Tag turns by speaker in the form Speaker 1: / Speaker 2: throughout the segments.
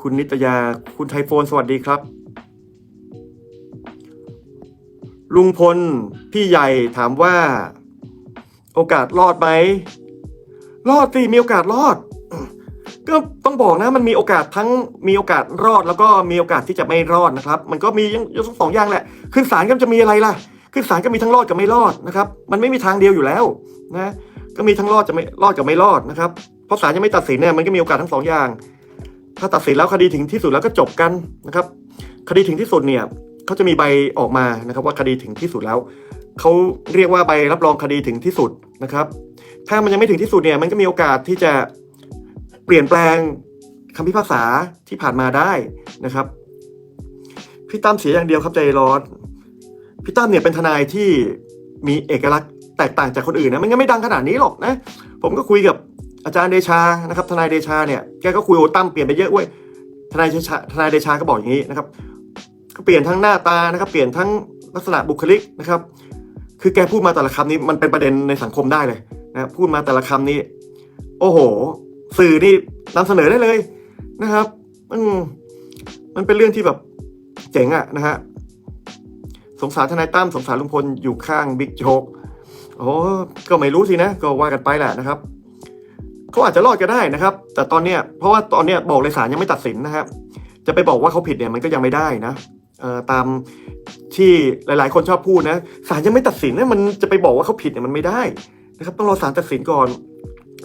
Speaker 1: คุณนิตยา คุณไทโฟนสวัสดีครับ ลุงพล พี่ใหญ่ถามว่า โอกาสรอดไหม รอดสิ มีโอกาสรอด ก็ต้องบอกนะ มันมีโอกาสทั้งมีโอกาสรอดแล้วก็มีโอกาสที่จะไม่รอดนะครับ มันก็มียังทั้งสองอย่างแหละ ขึ้นศาลก็จะมีอะไรล่ะ ขึ้นศาลก็มีทั้งรอดกับไม่รอดนะครับ มันไม่มีทางเดียวอยู่แล้วนะ ก็มีทั้งรอดจะไม่รอดกับไม่รอดนะครับ เพราะศาลยังไม่ตัดสินเนี่ย มันก็มีโอกาสทั้งสองอย่าง ถ้าตัดสินแล้วคดีถึงที่สุดแล้วก็จบกันนะครับ คดีถึงที่สุดเนี่ยเขาจะมีใบออกมานะครับว่าคดีถึงที่สุดแล้วเขาเรียกว่าใบรับรองคดีถึงที่สุดนะครับ ถ้ามันยังไม่ถึงที่สุดเนี่ยมันก็มีโอกาสที่จะเปลี่ยนแปลงคำพิพากษาที่ผ่านมาได้นะครับ พี่ตั้มเสียอย่างเดียวครับใจร้อนพี่ตั้มเนี่ยเป็นทนายที่มีเอกลักษณ์แตกต่างจากคนอื่นนะมันก็ไม่ดังขนาดนี้หรอกนะ ผมก็คุยกับ อาจารย์เดชานะครับทนายเดชาเนี่ยแกก็คุยโอตั้มเปลี่ยนไปเยอะเว้ยทนายเดชาทนายเดชาก็บอกอย่างนี้นะครับก็เปลี่ยนทั้งหน้าตานะครับ เปลี่ยนทั้งลักษณะบุคลิกนะครับ คือแกพูดมาแต่ละคำนี้มันเป็นประเด็นในสังคมได้เลยนะพูดมาแต่ละคำนี้ โอ้โห สื่อนี่นำเสนอได้เลยนะครับอืมมันเป็นเรื่องที่แบบเจ๋งอะนะฮะสงสารทนายตั้มสงสารลุงพลอยู่ข้างบิ๊กโจ๊กโอ้ก็ไม่รู้สินะ ก็ว่ากันไปแหละนะครับ เขาอาจจะรอดก็ได้นะครับ แต่ตอนเนี้ยเพราะว่าตอนเนี้ยบอกเลยศาลยังไม่ตัดสินนะครับจะไปบอกว่าเขาผิดเนี่ยมันก็ยังไม่ได้นะตามที่หลาย ๆ คนชอบพูดนะศาลยังไม่ตัดสินเนี่ยมันจะไปบอกว่าเขาผิดเนี่ยมันไม่ได้นะครับต้องรอศาลตัดสินก่อน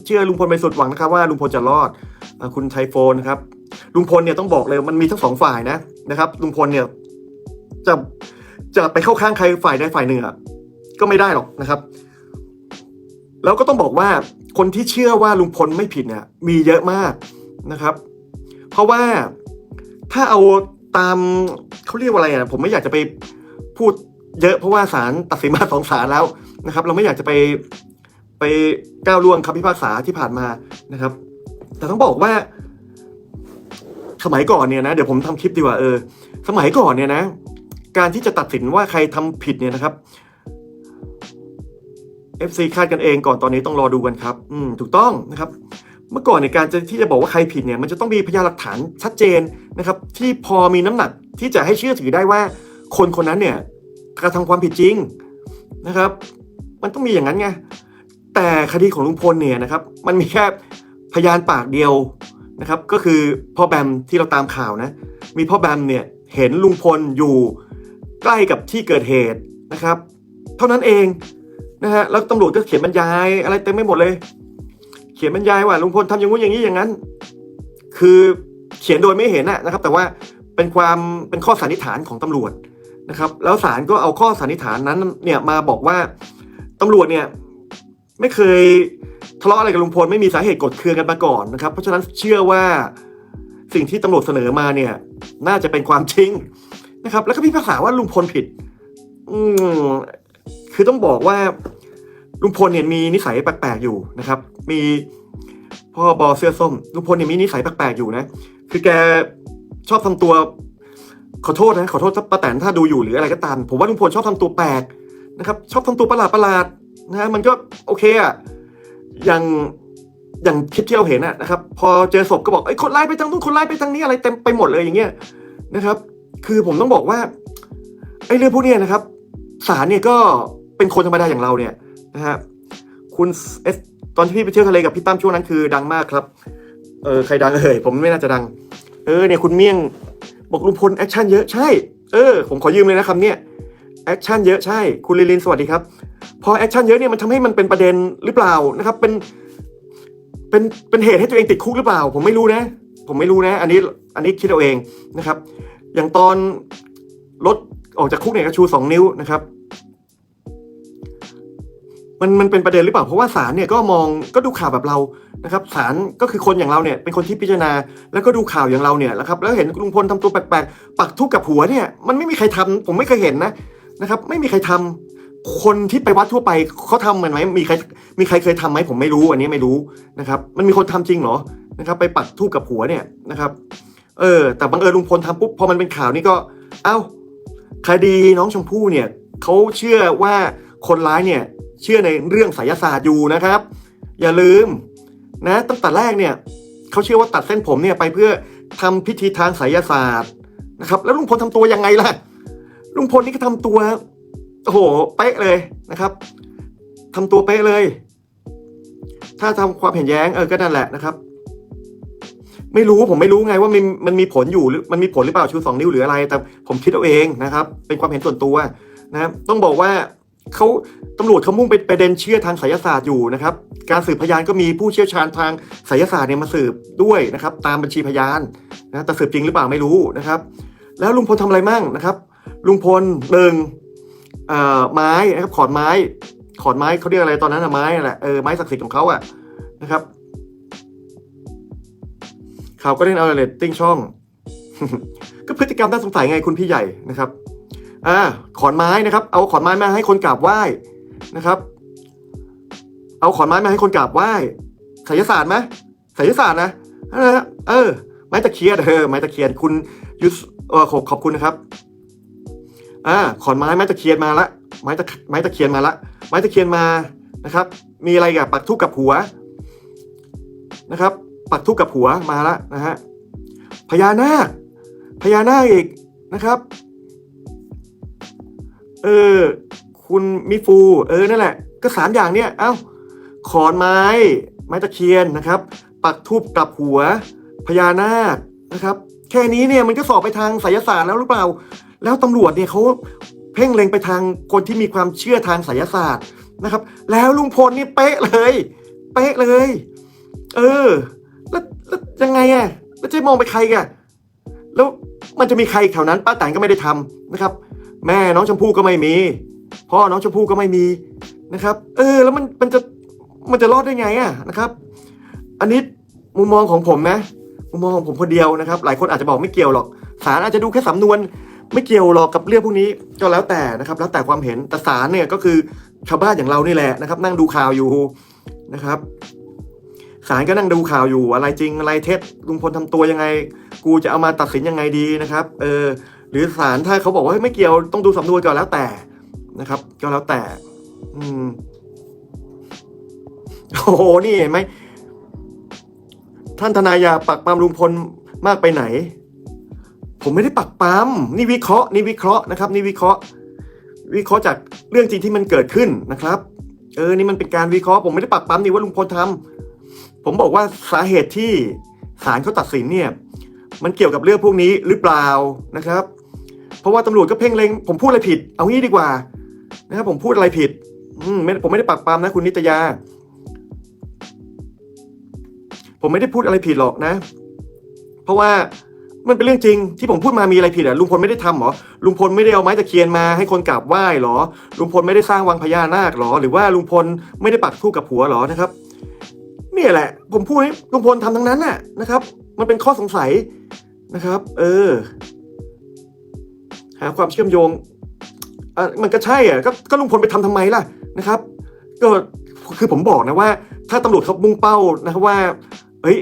Speaker 1: เชื่อลุงพลไปสุดหวังนะครับว่าลุงพลจะรอดอคุณไทโฟนนะครับลุงพลเนี่ยต้องบอกเลยมันมีทั้งสองฝ่ายนะนะครับลุงพลเนี่ยจะจะไปเข้าข้างใครฝ่ายใดฝ่ายหนึ่งอะก็ไม่ได้หรอกนะครับ แล้วก็ต้องบอกว่าคนที่เชื่อว่าลุงพลไม่ผิดเนี่ยมีเยอะมากนะครับ เพราะว่าถ้าเอาตามเขาเรียกว่าอะไรอะผมไม่อยากจะไปพูดเยอะเพราะว่าศาลตัดสินมาสองศาลแล้วนะครับ เราไม่อยากจะไปไปก้าวล่วงคำพิพากษาที่ผ่านมานะครับ แต่ต้องบอกว่า สมัยก่อนเนี่ยนะเดี๋ยวผมทำคลิปดีกว่าเออ สมัยก่อนเนี่ยนะ การที่จะตัดสินว่าใครทำผิดเนี่ยนะครับ FC คาดกันเองก่อนตอนนี้ต้องรอดูกันครับ อืม ถูกต้องนะครับ เมื่อก่อนในการที่จะบอกว่าใครผิดเนี่ย มันจะต้องมีพยานหลักฐานชัดเจนนะครับ ที่พอมีน้ำหนักที่จะให้เชื่อถือได้ว่า คนคนนั้นเนี่ยกระทำความผิดจริงนะครับ มันต้องมีอย่างนั้นไงแต่คดีของลุงพลเนี่ยนะครับ มันมีแค่พยานปากเดียวนะครับ ก็คือพ่อแบมที่เราตามข่าวนะ มีพ่อแบมเนี่ยเห็นลุงพลอยู่ใกล้กับที่เกิดเหตุนะครับ เท่านั้นเอง นะฮะแล้วตำรวจก็เขียนบรรยายอะไรเต็มไปหมดเลย เขียนบรรยายว่าลุงพลทำอย่างงู้นอย่างนี้อย่างนั้น คือเขียนโดยไม่เห็นนะนะครับ แต่ว่าเป็นความเป็นข้อสันนิษฐานของตำรวจนะครับ แล้วศาลก็เอาข้อสันนิษฐานนั้นเนี่ยมาบอกว่าตำรวจเนี่ยไม่เคยทะเลาะอะไรกับลุงพลไม่มีสาเหตุกดเคืองกันมาก่อนนะครับ เพราะฉะนั้นเชื่อว่าสิ่งที่ตำรวจเสนอมาเนี่ย น่าจะเป็นความจริงนะครับ แล้วก็พิพากษาว่าลุงพลผิด อืม คือต้องบอกว่าลุงพลเนี่ยมีนิสัยแปลกๆอยู่นะครับ มีพ่อบอเสื้อส้มลุงพลเนี่ยมีนิสัยแปลกๆอยู่นะ คือแกชอบทำตัว ขอโทษนะขอโทษถ้าป้าแตนถ้าดูอยู่หรืออะไรก็ตาม ผมว่าลุงพลชอบทำตัวแปลกนะครับ ชอบทำตัวประหลาดประหลาดๆนะฮะมันก็โอเคอะอย่างอย่างคลิปที่เราเห็นอะนะครับ พอเจอศพก็บอกไอ้คนร้ายไปทางนู้นคนร้ายไปทางนี้อะไรเต็มไปหมดเลยอย่างเงี้ยนะครับ คือผมต้องบอกว่าไอ้เรื่องพวกนี้นะครับศาลเนี่ยก็ เป็นคนธรรมดาอย่างเราเนี่ยนะฮะคุณเอสตอนที่พี่ไปเที่ยวทะเลกับพี่ตั้มช่วงนั้นคือดังมากครับ เออใครดังเอ่ยผมไม่น่าจะดัง เออเนี่ยคุณเมี่ยงบอกลุงพลแอคชั่นเยอะใช่ เออ ผมขอยืมเลยนะคำเนี้ยแอคชั่นเยอะใช่ คุณลิลินสวัสดีครับ พอแอคชั่นเยอะเนี่ยมันทำให้มันเป็นประเด็นหรือเปล่านะครับ เป็น เป็นเป็นเหตุให้ตัวเองติดคุกหรือเปล่า ผมไม่รู้นะ ผมไม่รู้นะ อันนี้อันนี้คิดเอาเองนะครับ อย่างตอนรถออกจากคุกเนี่ยก็ชูสองนิ้วนะครับ มันมันเป็นประเด็นหรือเปล่าเพราะว่าศาลเนี่ยก็มองก็ดูข่าวแบบเรานะครับศาลก็คือคนอย่างเราเนี่ยเป็นคนที่พิจารณา แล้วก็ดูข่าวอย่างเราเนี่ยนะครับแล้วเห็นลุงพลทำตัวแปลกๆปักทุกกับหัวเนี่ยมันไม่มีใครทำผมไม่เคยเห็นนะนะครับ ไม่มีใครทำคนที่ไปวัดทั่วไปเขาทำเหมันไหมมีใครมีใครเคยทำไหมผมไม่รู้อันนี้ไม่รู้นะครับมันมีคนทำจริงเหรอนะครับ ไปปักทูบกับหัวเนี่ยนะครับ เออ แต่บังเอิญลุงพลทำปุ๊บพอมันเป็นข่าวนี่ก็ เอ้าคดีน้องชมพู่เนี่ยเขาเชื่อว่า คนร้ายเนี่ยเชื่อในเรื่องไสยศาสตร์อยู่นะครับ อย่าลืมนะตั้งแต่แรกเนี่ยเขาเชื่อว่าตัดเส้นผมเนี่ยไปเพื่อทำพิธีทางไสยศาสตร์นะครับ แล้วลุงพลทำตัวยังไงล่ะ ลุงพลนี่ก็ทำตัวโอ้โหเป๊ะเลยนะครับทำตัวเป๊ะเลย ถ้าทำความเห็นแย้งเออก็นั่นแหละนะครับ ไม่รู้ผมไม่รู้ไงว่ามันมันมีผลอยู่หรือมันมีผลหรือเปล่าชูสองนิ้วหรืออะไร แต่ผมคิดเอาเองนะครับ เป็นความเห็นส่วนตัวนะต้องบอกว่า เขาตำรวจเขามุ่งไปประเด็นเชื่อทางไสยศาสตร์อยู่นะครับ การสืบพยานก็มีผู้เชี่ยวชาญทางไสยศาสตร์เนี่ยมาสืบด้วยนะครับ ตามบัญชีพยานนะแต่สืบจริงหรือเปล่าไม่รู้นะครับ แล้วลุงพลทำอะไรมั่งนะครับ ลุงพลหนึ่งเอ่อไม้นะครับขอนไม้ ขอนไม้เขาเรียกอะไรตอนนั้นอะไม้แหละเออไม้ศักดิ์สิทธิ์ของเขาอะนะครับเขาก็เล่นเอาเรตติ้งช่อง ก็พฤติกรรมน่าสงสัยไงคุณพี่ใหญ่นะครับ อ่าขอนไม้นะครับ เอาขอนไม้มาให้คนกราบไหว้นะครับ เอาขอนไม้มาให้คนกราบไหว้ไสยศาสตร์ไหมไสยศาสตร์นะนั่นแหละเออ ไม้ตะเคียนเออไม้ตะเคียนคุณยุสเออขอบขอบคุณนะครับ อ่า ขอนไม้ไม้ตะเคียนมาละไม้ตะไม้ตะเคียนมาละไม้ตะเคียนมานะครับ มีอะไรกับปักทูบกับหัวนะครับ ปักทูบกับหัวมาละนะฮะพญานาคพญานาคอีกนะครับ เออ คุณมิฟู เออ นั่นแหละ ก็สามอย่างเนี่ย เอ้า ขอนไม้ ไม้ตะเคียนนะครับ ปักทูบกลับหัว พญานาคนะครับ แค่นี้เนี่ยมันก็สอบไปทางไสยศาสตร์แล้วหรือเปล่า แล้วตำรวจเนี่ยเขาเพ่งเล็งไปทางคนที่มีความเชื่อทางไสยศาสตร์นะครับ แล้วลุงพลนี่เป๊ะเลย เป๊ะเลย เออ แล้วแล้วยังไงอะแล้วจะมองไปใครกันแล้วมันจะมีใครแถวนั้นป้าแตนก็ไม่ได้ทำนะครับ แม่น้องชมพู่ก็ไม่มี พ่อน้องชมพู่ก็ไม่มีนะครับ เออ แล้วมันมันจะมันจะรอดได้ไงอะนะครับ อันนี้มุมมองของผมนะมุมมองของผมคนเดียวนะครับ หลายคนอาจจะบอกไม่เกี่ยวหรอกศาลอาจจะดูแค่สำนวน ไม่เกี่ยวหรอกกับเรื่องพวกนี้ก็แล้วแต่นะครับ แล้วแต่ความเห็นแต่ศาลเนี่ยก็คือชาวบ้านอย่างเรานี่แหละนะครับ นั่งดูข่าวอยู่นะครับศาลก็นั่งดูข่าวอยู่อะไรจริงอะไรเท็จลุงพลทำตัวยังไง กูจะเอามาตัดสินยังไงดีนะครับ เออ หรือศาลถ้าเขาบอกว่าไม่เกี่ยวต้องดูสำนวนก็แล้วแต่นะครับ ก็แล้วแต่ อืมโอ้โหนี่เห็นไหมท่านทนายยาปักปามลุงพลมากไปไหน ผมไม่ได้ปักปามนี่วิเคราะห์นี่วิเคราะห์นะครับ นี่วิเคราะห์ วิเคราะห์จากเรื่องจริงที่มันเกิดขึ้นนะครับ เออนี่มันเป็นการวิเคราะห์ผมไม่ได้ปักปั๊มนี่ว่าลุงพลทำผมบอกว่าสาเหตุที่ศาลเขาตัดสินเนี่ย มันเกี่ยวกับเรื่องพวกนี้หรือเปล่านะครับ เพราะว่าตำรวจก็เพ่งเล็งผมพูดอะไรผิด เอางี้ดีกว่านะครับผมพูดอะไรผิดอืมผมไม่ได้ปักปามนะคุณนิตยา ผมไม่ได้พูดอะไรผิดหรอกนะ เพราะว่ามันเป็นเรื่องจริง ที่ผมพูดมามีอะไรผิดอะลุงพลไม่ได้ทำหรอลุงพลไม่ได้เอาไม้ตะเคียนมาให้คนกราบไหว้หรอ ลุงพลไม่ได้สร้างวังพญานาคหรอ หรือว่าลุงพลไม่ได้ปักทูปกับหัวหรอนะครับนี่แหละ ผมพูดให้ลุงพลทำทั้งนั้นน่ะนะครับ มันเป็นข้อสงสัยนะครับ เออ หาความเชื่อมโยงอะมันก็ใช่อะก็ก็ลุงพลไปทำทำไมล่ะนะครับ ก็คือผมบอกนะว่า ถ้าตำรวจเขามุ่งเป้านะครับว่าเฮ้ย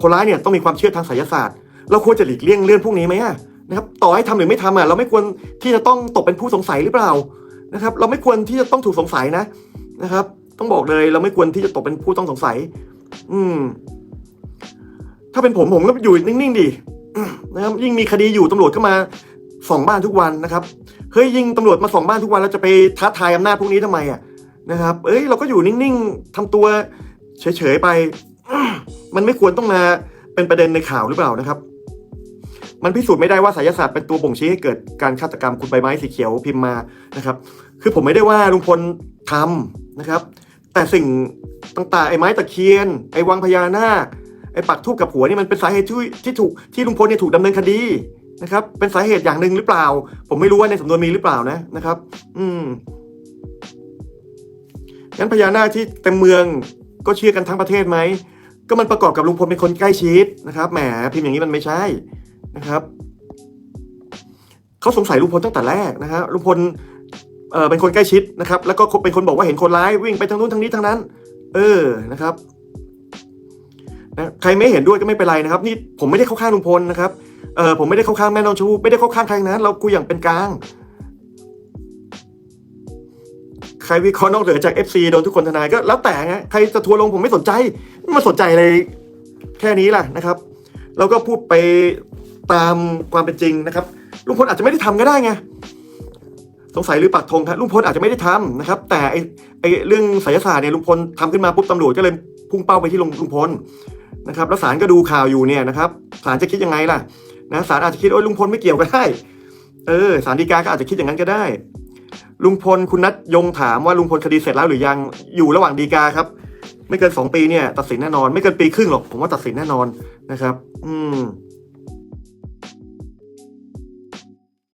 Speaker 1: คนร้ายเนี่ยต้องมีความเชื่อทางไสยศาสตร์ เราควรจะหลีกเลี่ยงเรื่องพวกนี้ไหมอะนะครับต่อให้ทำหรือไม่ทำอะเราไม่ควรที่จะต้องตกเป็นผู้สงสัยหรือเปล่านะครับ เราไม่ควรที่จะต้องถูกสงสัยนะนะครับ ต้องบอกเลยเราไม่ควรที่จะตกเป็นผู้ต้องสงสัย อืม ถ้าเป็นผมผมก็อยู่นิ่งๆดินะครับยิ่งมีคดีอยู่ตำรวจก็มา ส่องบ้านทุกวันนะครับเฮ้ยยิงตำรวจมาส่องบ้านทุกวันแล้วจะไปท้าทายอำนาจพวกนี้ทำไมอะนะครับ เอ้ยเราก็อยู่นิ่งๆทำตัวเฉยๆไป มันไม่ควรต้องมาเป็นประเด็นในข่าวหรือเปล่านะครับ มันพิสูจน์ไม่ได้ว่าไสยศาสตร์เป็นตัวบ่งชี้ให้เกิดการฆาตกรรมคุณใบไม้สีเขียวพิมพ์มานะครับ คือผมไม่ได้ว่าลุงพลทำนะครับ แต่สิ่งต่างๆไอ้ไม้ตะเคียน ไอ้วังพญานาคไอ้ปักทูบกับหัวนี่มันเป็นสาเหตุที่ที่ถูกที่ลุงพลเนี่ยถูกดำเนินคดี นะครับ เป็นสาเหตุอย่างหนึ่งหรือเปล่า ผมไม่รู้ว่าในสำนวนมีหรือเปล่านะนะครับ อืมงั้นพญานาคที่เต็มเมืองก็เชื่อกันทั้งประเทศไหมก็มันประกอบกับลุงพลเป็นคนใกล้ชิดนะครับแหมพิมพ์อย่างนี้มันไม่ใช่นะครับเขาสงสัยลุงพลตั้งแต่แรกนะฮะลุงพลเอ่อเป็นคนใกล้ชิดนะครับ แล้วก็เป็นคนบอกว่าเห็นคนร้ายวิ่งไปทางนู้นทางนี้ทางนั้น เออนะครับนะใครไม่เห็นด้วยก็ไม่เป็นไรนะครับ นี่ผมไม่ได้เข้าข้างลุงพลนะครับ เออผมไม่ได้เข้าข้างแม่น้องชมพู่ไม่ได้เข้าข้างใครนะเราคุยอย่างเป็นกลาง ใครวิเคราะห์นอกเหนือจาก FC โดนทุกคนทนายก็แล้วแต่ไงใครจะทัวร์ลงผมไม่สนใจไม่มาสนใจเลยแค่นี้ล่ะนะครับ เราก็พูดไปตามความเป็นจริงนะครับลุงพลอาจจะไม่ได้ทำก็ได้ไงสงสัยหรือปักธงครับลุงพลอาจจะไม่ได้ทำนะครับ แต่ไอไอเรื่องไสยศาสตร์เนี่ยลุงพลทำขึ้นมาปุ๊บตำรวจก็เลยพุ่งเป้าไปที่ลุงลุงพลนะครับแล้วศาลก็ดูข่าวอยู่เนี่ยนะครับศาลจะคิดยังไงล่ะ นะศาลอาจจะคิดว่าลุงพลไม่เกี่ยวก็ได้ เออศาลฎีกาก็อาจจะคิดอย่างนั้นก็ได้ ลุงพลคุณนัทยงถามว่าลุงพลคดีเสร็จแล้วหรือยังอยู่ระหว่างฎีกาครับ ไม่เกินสองปีเนี่ย ตัดสินแน่นอน ไม่เกินปีครึ่งหรอกผมว่าตัดสินแน่นอนนะครับ อืม